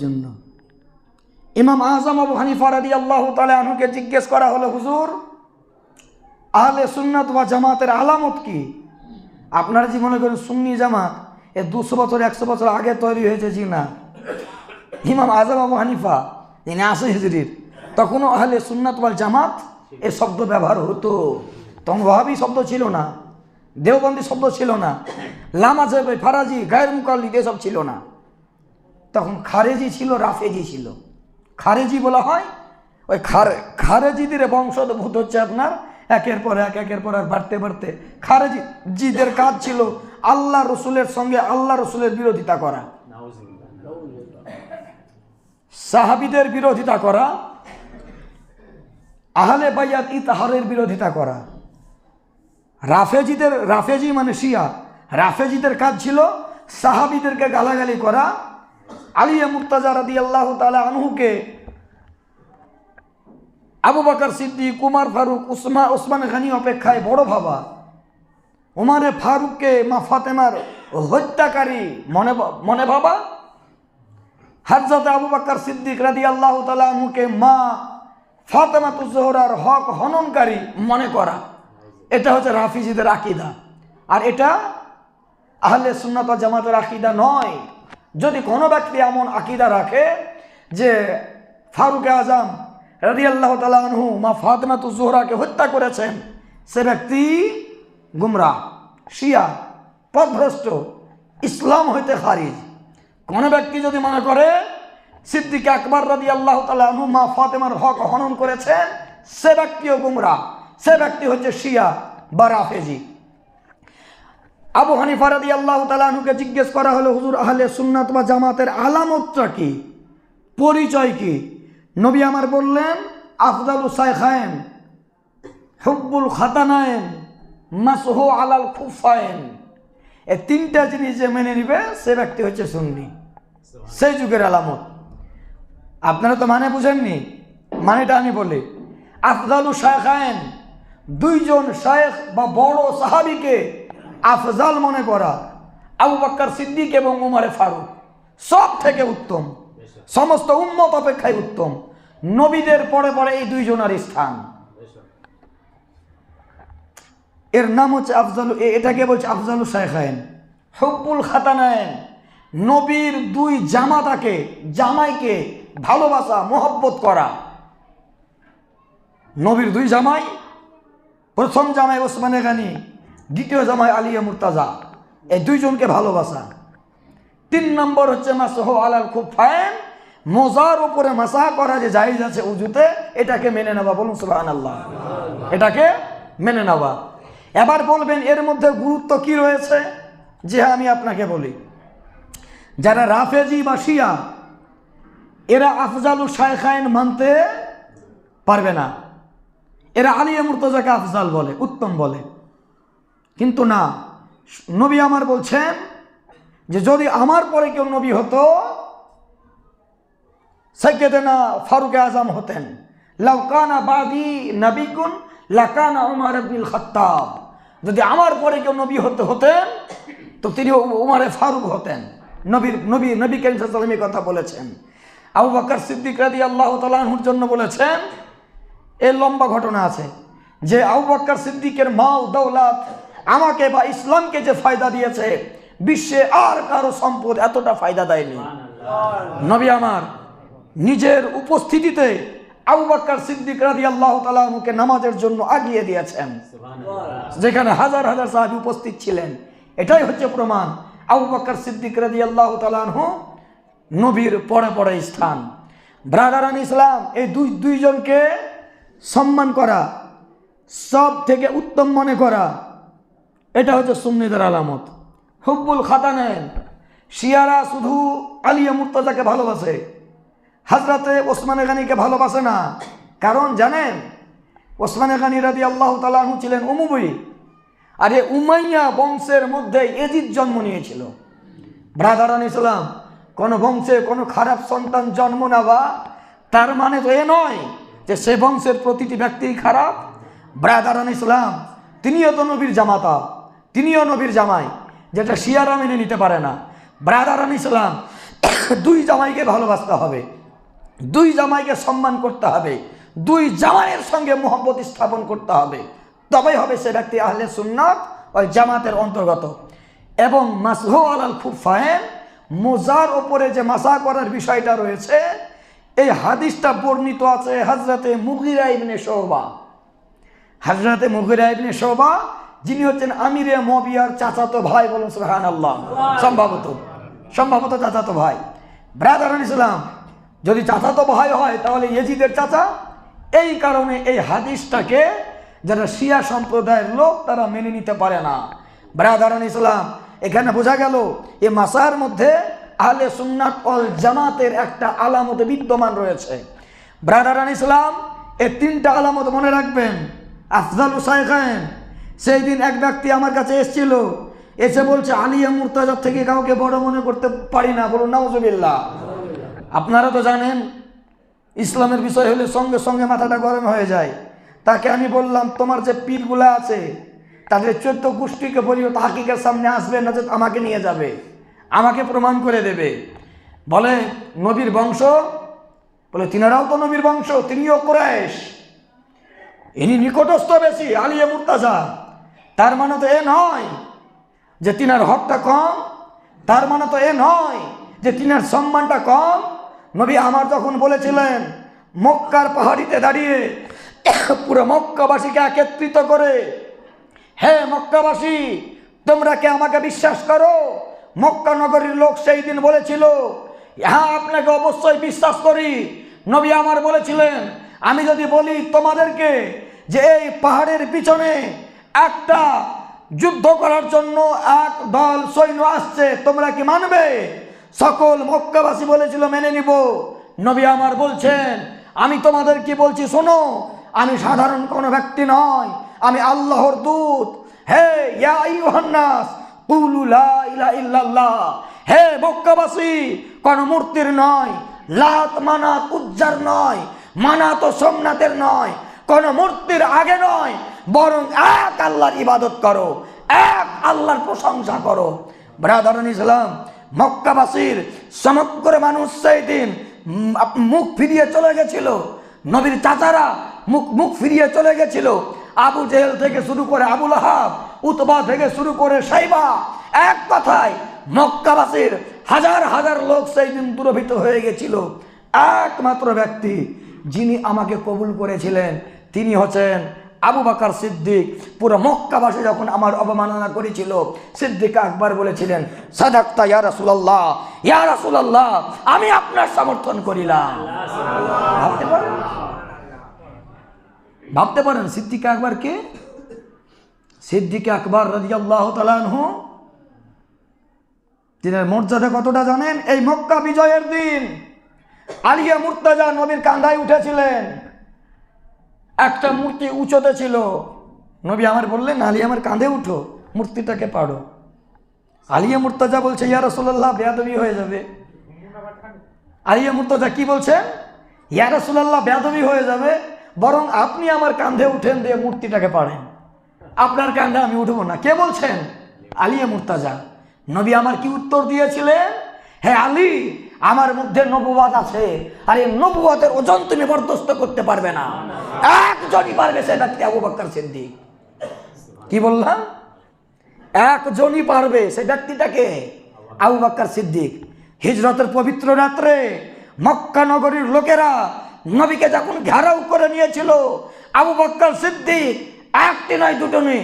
জন্য। ইমাম আজম আবু হানিফা রাদি আল্লাহ তালে আনুকে জিজ্ঞেস করা হলো, হুজুর, আহলে সুন্নাত বা জামাতের আলামত কি? আপনারা যে মনে করেন সুন্নি জামাত এ দুশো বছর, একশো বছর আগে তৈরি হয়েছে জি না? ইমাম আজম আবু হানিফা, তিনি আসে হিজরির তখনও আহলে সুন্নাত ওয়াল জামাত এ শব্দ ব্যবহার হতো। তখন ওয়াহাবি শব্দ ছিল না, দেওবন্দি শব্দ ছিল না লামা জেবে ফারাজি গায়ের মুকাল্লিদ এসব ছিল না। তখন খারেজি ছিল, রাফেজি ছিল। খারেজি বলা হয়, ওই খারে, খারেজিদের বংশোদ্ভূত হচ্ছে আপনার, একের পর এক, একের পর এক বাড়তে বাড়তে। খারেজি, জিদের কাজ ছিল আল্লাহ রসুলের সঙ্গে আল্লাহ রসুলের বিরোধিতা করা। সাহাবিদের বিরোধিতা করা, আহলে বাইয়াত ইতাহারের বিরোধিতা করা। রাফেজিদের, রাফেজি মানে শিয়া। রাফেজিদের কাজ ছিল সাহাবিদেরকে গালাগালি করা আলিয়া মুর্তাজা রাদি আল্লাহ তালা আনহুকে আবু বাকর সিদ্দিক কুমার ফারুক, উসমা ওসমান খানি অপেক্ষায় বড় ভাবা উমারে ফারুককে মা ফাতেমার হত্যাকারী মনে মনে ভাবা? হাজরত আবু বাকর সিদ্দিক রাদি আল্লাহ তালা আনহুকে মা ফাতেমা তুজোহরার হক হননকারী মনে করা। এটা হচ্ছে রাফিজিদের আকিদা। আর এটা আহলে সুন্নত জামাতের আকিদা নয়। যদি কোনো ব্যক্তি এমন আকিদা রাখে যে ফারুক আজম রাজি আল্লাহ তালু মা ফাতেমা তুজোহরাকে হত্যা করেছেন, সে ব্যক্তি গুমরা শিয়া পথভ্রষ্ট ইসলাম হইতে খারিজ। কোন ব্যক্তি যদি মনে করে সিদ্দিক আকবর রাদি আল্লাহ তালু মা ফাতেমার হক হনন করেছেন, সে ব্যক্তিও গুমরা সে ব্যক্তি হচ্ছে শিয়া বা রাফেজি। আবু হানিফা রাদি আল্লাহ তালুকে জিজ্ঞেস করা হলো, হুজুর, আহলে সুন্নাত বা জামাতের আলামতটা কি? পরিচয় কি? নবী আমার বললেন, আফদালু সাইখায়েন হুব্বুল খাতানায়েন মাসহু আলাল খুফায়েন এ তিনটা জিনিস যে মেনে নিবে, সে ব্যক্তি হচ্ছে সুন্নি। সেই যুগের আলামত। আপনারা তো মানে বুঝেননি? মানেটা আমি বলি। আফজালু শায়খায়েন দুইজন শায়েখ বা বড় সাহাবিকে আফজাল মনে করা, আবু বাক্কার সিদ্দিক এবং উমারে ফারুক, সব থেকে উত্তম। সমস্ত উম্মত অপেক্ষায় উত্তম। নবীদের পরে পরে এই দুইজনের স্থান। এর নাম হচ্ছে আফজালু এটাকে বলছে আফজালু শায়খায়েন হব্বুল খাতানায়েন নবীর দুই জামাতাকে, জামাইকে ভালোবাসা, মোহব্বত করা। নবীর দুই জামাই, প্রথম জামাই ওসমানে গানি দ্বিতীয় জামাই আলিয়া মুর্তাজা। এই দুইজনকে ভালোবাসা। তিন নম্বর হচ্ছে মা মাসহ আলাল খুব ফায়েন মোজার উপরে মাসা করা যে জায়েজ আছে উজুতে, এটাকে মেনে নেওয়া, বলুন সুবাহান আল্লাহ এটাকে মেনে নেওয়া। এবার বলবেন, এর মধ্যে গুরুত্ব কি রয়েছে? যে হ্যাঁ আমি আপনাকে বলি, যারা রাফেজি বা শিয়া, এরা আফজালু শায়খাইন মানতে পারবে না। এরা আলিয়া মুর্তজাকে আফজাল বলে, উত্তম বলে। কিন্তু না, নবী আমার বলছেন যে যদি আমার পরে কেউ নবী হতো সৈয়দনা ফারুক আজম হতেন। লাউকানা বাদি নবীগুন লাকানা উমার আব্দুল খত্তাব। যদি আমার পরে কেউ নবী হতে, হতেন, তো তিনি উমারে ফারুক হতেন। নবীর, নবী নবী করিম কথা বলেছেন। আবু বকর সিদ্দিক রাদি আল্লাহ তালাহুর জন্য বলেছেন, এর লম্বা ঘটনা আছে যে আবু বকর সিদ্দিকের মাল, দৌলত আমাকে বা ইসলামকে যে ফায়দা দিয়েছে বিশ্বে আর কারও সম্পদ এতটা ফায়দা দেয়নি। নবী আমার নিজের উপস্থিতিতে আবু বাক্কার সিদ্দিক রাদি আল্লাহ তালুকে নামাজের জন্য আগিয়ে দিয়েছেন। যেখানে হাজার হাজার সাহাবি উপস্থিত ছিলেন। এটাই হচ্ছে প্রমাণ। আবু বাক্কার সিদ্দিক রাদি আল্লাহ তালাহু নবীর পরে পরে স্থান। ব্রাদারান ইসলাম এই দুই দুইজনকে সম্মান করা সব থেকে উত্তম মনে করা এটা হচ্ছে সুন্নিদের আলামত। হুব্বুল খাতানেন শিয়ারা শুধু আলিয়া মুর্তাজাকে ভালোবাসে। হাজরাতে ওসমানে গানিকে ভালোবাসে না। কারণ জানেন, ওসমানে গানি রাদি আল্লাহ তালাহু ছিলেন উমুবই আর এ উমাইয়া বংশের মধ্যে এজিদ জন্ম নিয়েছিল। ব্রাদারান ইসলাম কোন বংশে কোনো খারাপ সন্তান জন্ম নেওয়া তার মানে তো এ নয় যে সে বংশের প্রতিটি ব্যক্তি খারাপ। ব্রাদারান ইসলাম তিনিও তো নবীর জামাতা। তিনিও নবীর জামাই, যেটা শিয়ারা মেনে নিতে পারে না। ব্রাদার ব্রাদারান ইসলাম দুই জামাইকে ভালোবাসতে হবে, দুই জামাইকে সম্মান করতে হবে, দুই জামাইয়ের সঙ্গে মোহব্বত স্থাপন করতে হবে। তবেই হবে সে ব্যক্তি আহলে সুন্নাত ওই জামাতের অন্তর্গত। এবং মাসহু আলাল খুফায়েন মোজার ওপরে যে মাসা করার বিষয়টা রয়েছে, এই হাদিসটা বর্ণিত আছে হজরতে মুগিরা ইবনে শোভা হজরতে মুগিরা ইবনে শোভা যিনি হচ্ছেন আমিরে মবিয়ার চাচাতো ভাই বলুন সুবহান আল্লাহ সম্ভবত সম্ভবত চাচাতো ভাই। ব্রাদার ইসলাম যদি চাচাতো ভাই হয় তাহলে ইয়েজিদের চাচা? এই কারণে এই হাদিসটাকে যারা শিয়া সম্প্রদায়ের লোক তারা মেনে নিতে পারে না। ব্রাদারান ইসলাম এখানে বোঝা গেল এ মাসার মধ্যে আহলে সুন্নাত অল জামাতের একটা আলামত বিদ্যমান রয়েছে। ব্রাদারান ইসলাম এ তিনটা আলামত মনে রাখবেন। আফজাল উসাইখান সেই দিন এক ব্যক্তি আমার কাছে এসেছিল, এসে বলছে, আলিয়া মুর্তাজার থেকে কাউকে বড় মনে করতে পারি না। বলুন, নাউজুবিল্লাহ। আপনারা তো জানেন, ইসলামের বিষয় হলে সঙ্গে সঙ্গে মাথাটা গরম হয়ে যায়। তাকে আমি বললাম, তোমার যে পীরগুলা আছে, তাদের চোদ্দ গোষ্ঠীকে বলিও তাহাকিকের সামনে আসবে না যে আমাকে নিয়ে যাবে। আমাকে প্রমাণ করে দেবে। বলে, নবীর বংশ? বলে, তিনারাও তো নবীর বংশ, তিনিও কোরাইশ। ইনি নিকটস্থ বেশি, আলিয়া মুর্তাজা। তার মানে তো এ নয় যে তিনার হকটা কম, তার মানে তো এ নয় যে তিনার সম্মানটা কম। নবী আমার যখন বলেছিলেন, মক্কার পাহাড়িতে দাঁড়িয়ে পুরো মক্কাবাসীকে একত্রিত করে, হে মক্কাবাসী, তোমরা কি আমাকে বিশ্বাস করো? মক্কা নগরীর লোক সেই দিন বলেছিল হ্যাঁ আপনাকে অবশ্যই বিশ্বাস করি। নবী আমার বলেছিলেন, আমি যদি বলি তোমাদেরকে যে এই পাহাড়ের পিছনে একটা যুদ্ধ করার জন্য এক দল সৈন্য আসছে। তোমরা কি মানবে? সকল মক্কাবাসী বলেছিল, মেনে নিব। নবী আমার বলছেন, আমি তোমাদের কি বলছি শোনো, আমি সাধারণ কোনো ব্যক্তি নয় আমি আল্লাহর দূত। হে ইয়া ইল্লাল্লাহ। হে মক্কাবাসী, কোন মূর্তির নয়, লাত মানাত উজ্জার নয়, মানাত সোমনাথের নয়, কোন মূর্তির আগে নয় বরং এক আল্লাহর ইবাদত করো, এক আল্লাহর প্রশংসা করো। ব্রাদারন ইসলাম মক্কাবাসীর সমগ্র মানুষ সেই দিন মুখ ফিরিয়ে চলে গেছিল। নবীর চাচারা মুখ মুখ ফিরিয়ে চলে গেছিল। আবু জেহেল থেকে শুরু করে আবুল আহাব উতবা থেকে শুরু করে সাইবা। এক কথায়, মক্কাবাসীর হাজার হাজার লোক সেই দিন দুরভিত হয়ে গেছিল। একমাত্র ব্যক্তি যিনি আমাকে কবুল করেছিলেন, তিনি হচ্ছেন আবু বাকার সিদ্দিক পুরো মক্কাবাসী যখন আমার অবমাননা করেছিল, সিদ্দিক আকবর বলেছিলেন, সাদাক্তা ইয়া রাসূলুল্লাহ, ইয়া আমি আপনার সমর্থন করিলাম। ভাবতে পারেন? ভাবতে পারেন সিদ্দিক আকবর কে? সিদ্দিক আকবর রাদিয়াল্লাহু তাআলা আনহু, তিনের মর্যাদা কতটা জানেন? এই মক্কা বিজয়ের দিন আলিয়া মুর্তাজা নবীর কান্ধায় উঠেছিলেন। একটা মূর্তি উঁচোতে ছিল। নবী আমার বললেন, আলী আমার কাঁধে উঠো, মূর্তিটাকে পাড়ো। আলিয়া মুর্তাজা বলছে, ইয়া রসুল্লাহ বেয়াদবি হয়ে যাবে। আলিয়া মুর্তাজা কি বলছেন ইয়া রসুল্লাহ বেয়াদবি হয়ে যাবে, বরং আপনি আমার কাঁধে উঠেন দিয়ে মূর্তিটাকে পাড়েন। আপনার কাঁধে আমি উঠবো না। কে বলছেন? আলিয়া মুর্তাজা। নবী আমার কি উত্তর দিয়েছিলেন? হ্যাঁ আলী আমার মধ্যে নবুয়াদ আছে। আর এই নবুয়াদের ওজন তুমি বরদস্ত করতে পারবে না। একজনই পারবে সে ব্যক্তি আবু বক্কর সিদ্দিক। কি বললাম? একজনই পারবে সেই ব্যক্তিটাকে আবু বাক্কার সিদ্দিক। হিজরতের পবিত্র রাত্রে মক্কা নগরীর লোকেরা নবীকে যখন ঘেরাও করে নিয়েছিল, আবু বাক্কার সিদ্দিক একটি নয়, দুটো নয়,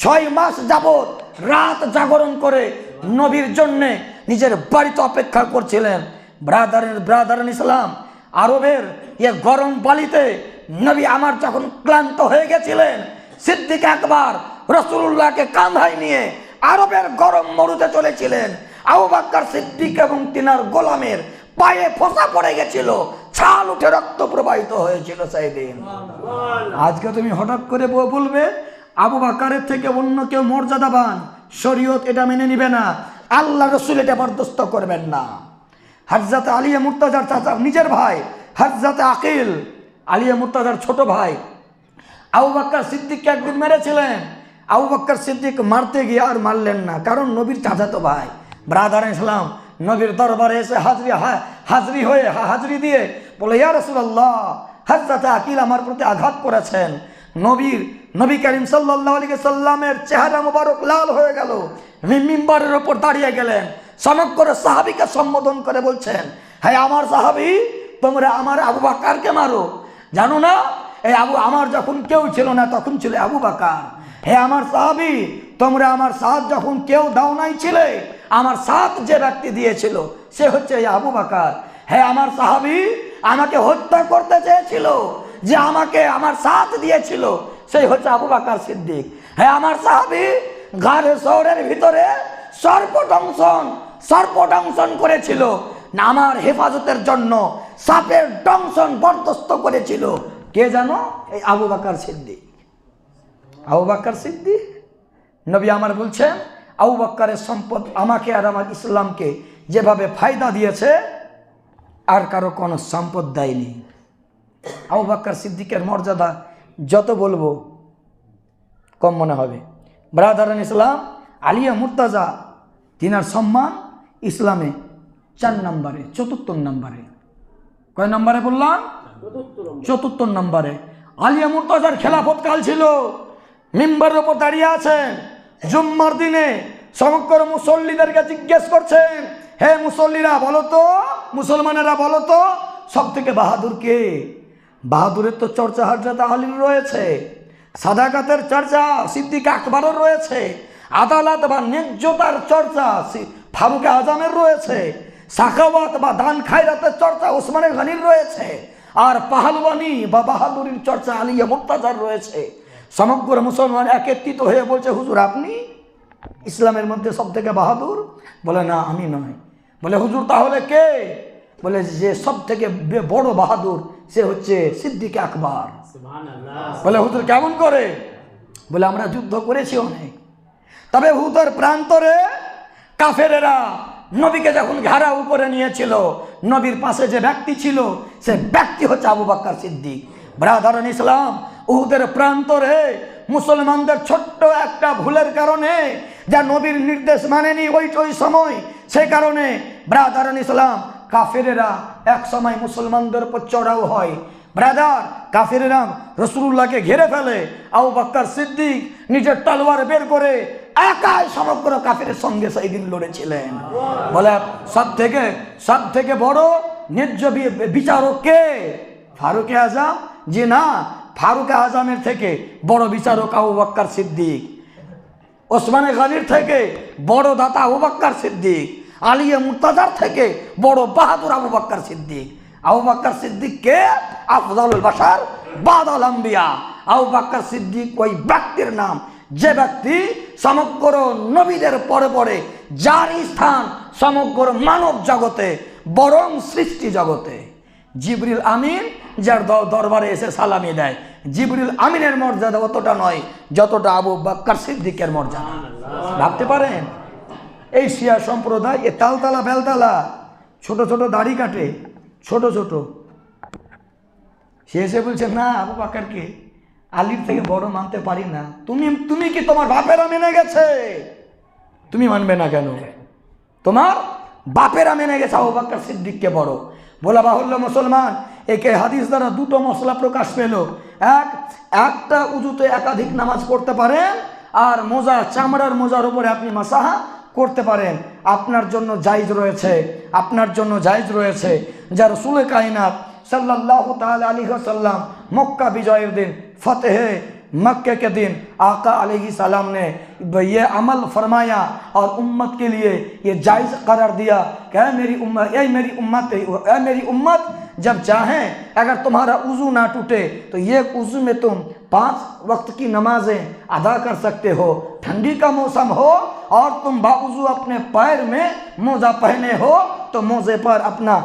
ছয় মাস যাবত রাত জাগরণ করে নবীর জন্যে নিজের বাড়িতে অপেক্ষা করছিলেন। ব্রাদারের, ব্রাদারান ইসলাম, আরবের এ গরম বালিতে নবী আমার যখন ক্লান্ত হয়ে গেছিলেন, সিদ্দিক একবার রসুল্লাহকে কাঁধায় নিয়ে আরবের গরম মরুতে চলেছিলেন। আবু সিদ্দিক এবং তিনার গোলামের পায়ে ফোসা পড়ে গেছিল, ছাল উঠে রক্ত প্রবাহিত হয়েছিল সেই দিন আজকে তুমি হঠাৎ করে বলবে, আবু বাকারের থেকে অন্য কেউ মর্যাদাবান, শরীয়ত এটা মেনে নিবে না। আল্লাহ রসুল এটা বরদস্ত করবেন না। হাজরাতে আলিয়া মুর্তাজার চাচা, নিজের ভাই, হাজরাতে আকিল, আলিয়া মুর্তাজার ছোট ভাই। আবু বাক্কার সিদ্দিককে একদিন মেরেছিলেন। আবু বাক্কার সিদ্দিক মারতে গিয়ে আর মারলেন না, কারণ নবীর চাচাতো ভাই। ব্রাদার ইসলাম, নবীর দরবারে এসে হাজরি হাজরি হয়ে হাজরি দিয়ে বলে, ইয়া রসুল্লাহ হাজরাতে আকিল আমার প্রতি আঘাত করেছেন। নবীর, নবী করিম সাল্লাহ আলী সাল্লামের চেহারা মোবারক লাল হয়ে গেল। মিম্বারের ওপর দাঁড়িয়ে গেলেন। সমগ্র সাহাবিকে সম্বোধন করে বলছেন হ্যাঁ আমার সাহাবি, তোমরা আমার আবু বাক্কারকে মারো। জানো না, এই আবু, আমার যখন কেউ ছিল না, তখন ছিল আবু বাকার হে আমার সাহাবি, তোমরা আমার সাথ যখন কেউ দাও নাই ছিলে, আমার সাথ যে ব্যক্তি দিয়েছিল, সে হচ্ছে আবু বাকার হে আমার সাহাবি, আমাকে হত্যা করতে চেয়েছিল। যে আমাকে আমার সাথ দিয়েছিল, সেই হচ্ছে আবু বাকার সিদ্দিক। হ্যাঁ আমার সাহাবি ঘরে শহরের ভিতরে সর্পদংশন সর্পদংশন করেছিল। না আমার হেফাজতের জন্য সাপের দংশন বরদস্ত করেছিল। কে জানো এই আবু বাকার সিদ্দিক। আবু বাক্কার সিদ্দিক? নবী আমার বলছেন, আবু বাক্কারের সম্পদ আমাকে আর আমার ইসলামকে যেভাবে ফায়দা দিয়েছে, আর কারও কোনো সম্পদ দেয়নি। আবু বাক্কার সিদ্দিকের মর্যাদা যত বলব কম মনে হবে। ব্রাদারান ইসলাম আলিয়া মুর্তাজা, তিনার সম্মান ইসলামে চার নম্বরে, চতুর্থ নম্বরে। কয় নম্বরে বললাম? চতুর্থ নম্বরে। আলিয়া মুর্তাজার খেলাফত কাল ছিল। মিম্বারের ওপর দাঁড়িয়ে আছেন। জুম্মার দিনে সমগ্র মুসল্লিদেরকে জিজ্ঞেস করছেন, হে মুসল্লিরা, বলো তো, মুসলমানেরা বলো তো সব থেকে বাহাদুর কে? বাহাদুরের তো চর্চা হাজরত আলীর রয়েছে, সাদাকাতের চর্চা সিদ্দিক আকবরও রয়েছে, আদালত বা ন্যায্যতার চর্চা ফারুক আজমের রয়েছে, সাখাওয়াত বা দান খায়রাতের চর্চা ওসমানে গানির রয়েছে, আর পাহালবানি বা বাহাদুরির চর্চা আলিয়া মুক্তাজার রয়েছে। সমগ্র মুসলমান একত্রিত হয়ে বলছে, হুজুর, আপনি ইসলামের মধ্যে সব থেকে বাহাদুর? বলে, না, আমি নয়। বলে, হুজুর, তাহলে কে? বলে, যে সব থেকে বড় বাহাদুর সে হচ্ছে সিদ্দিক আকবর। বলে হুজুর কেমন করে? বলে আমরা যুদ্ধ করেছি অনেক। তবে হুদর প্রান্তরে কাফেরেরা নবীকে যখন ঘেরাও করে নিয়েছিল নবীর পাশে যে ব্যক্তি ছিল সে ব্যক্তি হচ্ছে আবু বাক্কার সিদ্দিক। ব্রাদারন ইসলাম উহুদের প্রান্তরে মুসলমানদের ছোট্ট একটা ভুলের কারণে যা নবীর নির্দেশ মানেনি ওই ওই সময় সে কারণে ব্রাদারন ইসলাম কাফেরেরা এক সময় মুসলমানদের উপর চড়াও হয়। ব্রাদার কাফেরেরা রসুল্লাহকে ঘিরে ফেলে। আবু বাক্কার সিদ্দিক নিজের তলোয়ার বের করে একাই সমগ্র কাফেরের সঙ্গে সেই দিন লড়েছিলেন। বলে সব থেকে সব থেকে বড় ন্যায্য বিচারক কে? ফারুকে আজম? যে না, ফারুক আজমের থেকে বড় বিচারক আবু বাক্কার সিদ্দিক। ওসমানে গালির থেকে বড় দাতা আবু বাক্কার সিদ্দিক। আলিয়া মুরতাজার থেকে বড় বাহাদুর আবু বাক্কার সিদ্দিক। আবু বাক্কার সিদ্দিককে আফজালুল বাসার বাদাল আম্বিয়া। আবু বাক্কার সিদ্দিক ওই ব্যক্তির নাম। যে ব্যক্তি সমগ্র নবীদের পরে পরে যার স্থান, সমগ্র মানব জগতে বরং সৃষ্টি জগতে। জিবরিল আমিন যার দরবারে এসে সালামি দেয়। জিবরিল আমিনের মর্যাদা অতটা নয় যতটা আবু বাক্কার সিদ্দিকের মর্যাদা। ভাবতে পারেন? এই শিয়া সম্প্রদায় এ তালতালা বেলতালা ছোট ছোট দাড়ি কাটে, ছোট ছোট। সে এসে বলছে, না, আবু বাকারকে আলির থেকে বড় মানতে পারি না। তুমি তুমি কি তোমার বাপেরা মেনে গেছে? তুমি মানবে না কেন? তোমার বাপেরা মেনে গেছে, আবু বাক্কার সিদ্দিককে বড়। বলা বাহুল্য মুসলমান, একে হাদিস দ্বারা দুটো মশলা প্রকাশ পেল। এক, একটা উজুতে একাধিক নামাজ পড়তে পারেন, আর মোজা, চামড়ার মোজার উপরে আপনি মাসাহা করতে পারেন। আপনার জন্য জায়জ রয়েছে। আপনার জন্য জায়জ রয়েছে। যার সুলে কায়নাত সাল্লাহ তাল আলী সাল্লাম মক্কা বিজয়ের দিন ফতেহে मक्के के दिन आका सलाम ने ये अमल फरमाया और उम्मत के लिए ये जायज़ करार दिया कि ऐ मेरी उम्मत ऐ मेरी उम्मत, ऐ मेरी उम्मत, जब चाहें, अगर तुम्हारा उज़ू ना टूटे तो ये उज़ू में तुम पाँच वक्त की नमाजें अदा कर सकते हो। ठंडी का मौसम हो और तुम बावजू अपने पैर में मोजा पहने हो तो मोजे पर अपना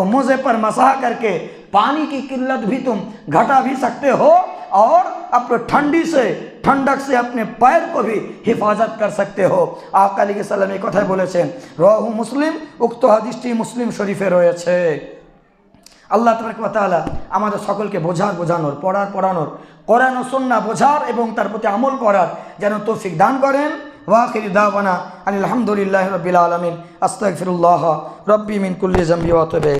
मोजे पर मसाह करके पानी की किल्लत भी तुम घटा भी सकते हो और अपने ठंडी से ठंडक से अपने पैर को भी हिफाजत कर सकते हो আকালি সাল্লাম এই কথাই বলেছেন রহু মুসলিম উক্ত হাদিসটি মুসলিম শরীফে রয়েছে আল্লাহ তালা আমাদের সকলকে বোঝার বোঝানোর পড়ার পড়ানোর কোরআন ও সন্না বোঝার এবং তার প্রতি আমল করার যেন তৌফিক দান করেন ওয়াখির দাওয়ানা আনিল আলহামদুলিল্লাহ রবিল আলমিন আস্তাগফিরুল্লাহ রব্বি মিন কুল্লি জাম্বি ওয়াতবে